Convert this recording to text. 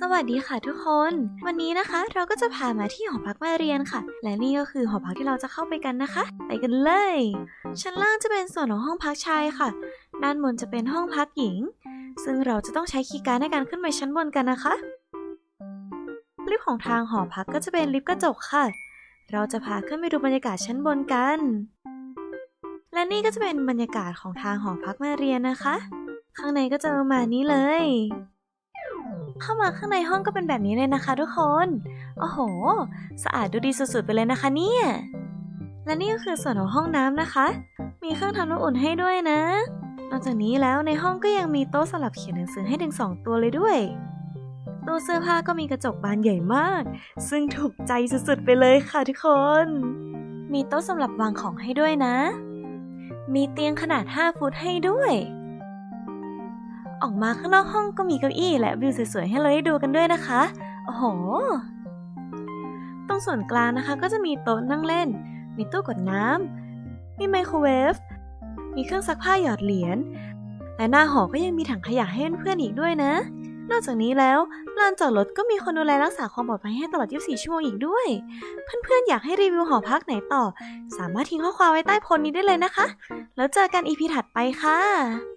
สวัสดีค่ะทุกคน วันนี้นะคะ เราก็จะพามาที่หอพักแม่เรียนค่ะ และนี่ก็คือหอพักที่เราจะเข้าไปกันนะคะ ไปกันเลย ชั้นล่างจะเป็นส่วนของห้องพักชายค่ะ ด้านบนจะเป็นห้องพักหญิง ซึ่งเราจะต้องใช้คีย์การ์ดในการขึ้นไปชั้นบนกันนะคะ ลิฟต์ของทางหอพักก็จะเป็นลิฟต์กระจกค่ะ เราจะพาขึ้นไปดูบรรยากาศชั้นบนกัน และนี่ก็จะเป็นบรรยากาศของทางหอพักแม่เรียนนะคะ ข้างในก็จะประมาณนี้เลย เข้ามาข้างในห้องก็เป็นแบบนี้เลยนะคะทุกคน โอ้โห สะอาดดูดีสุดๆไปเลยนะคะเนี่ย และนี่ก็คือส่วนของห้องน้ำนะคะ มีเครื่องทำน้ำอุ่นให้ด้วยนะ นอกจากนี้แล้วในห้องก็ยังมีโต๊ะสำหรับเขียนหนังสือให้ถึงสองตัวเลยด้วย ตู้เสื้อผ้าก็มีกระจกบานใหญ่มาก ซึ่งถูกใจสุดๆไปเลยค่ะทุกคน มีโต๊ะสำหรับวางของให้ด้วยนะ มีเตียงขนาด 5 ฟุตให้ด้วย ออกมาข้างนอกห้องก็มีเก้าอี้และวิวสวยๆให้เราได้ดูกันด้วยนะคะ โอ้โห ตรงส่วนกลางนะคะก็จะมีโต๊ะนั่งเล่น มีตู้กดน้ำ มีไมโครเวฟ มีเครื่องซักผ้าหยอดเหรียญ และหน้าหอก็ยังมีถังขยะให้เพื่อนๆอีกด้วยนะ นอกจากนี้แล้วลานจอดรถก็มีคนดูแลรักษาความปลอดภัยให้ตลอด 24 ชั่วโมงอีกด้วย เพื่อนๆอยากให้รีวิวหอพักไหนต่อ สามารถทิ้งข้อความไว้ใต้โพสต์นี้ได้เลยนะคะ แล้วเจอกันอีพีถัดไปค่ะ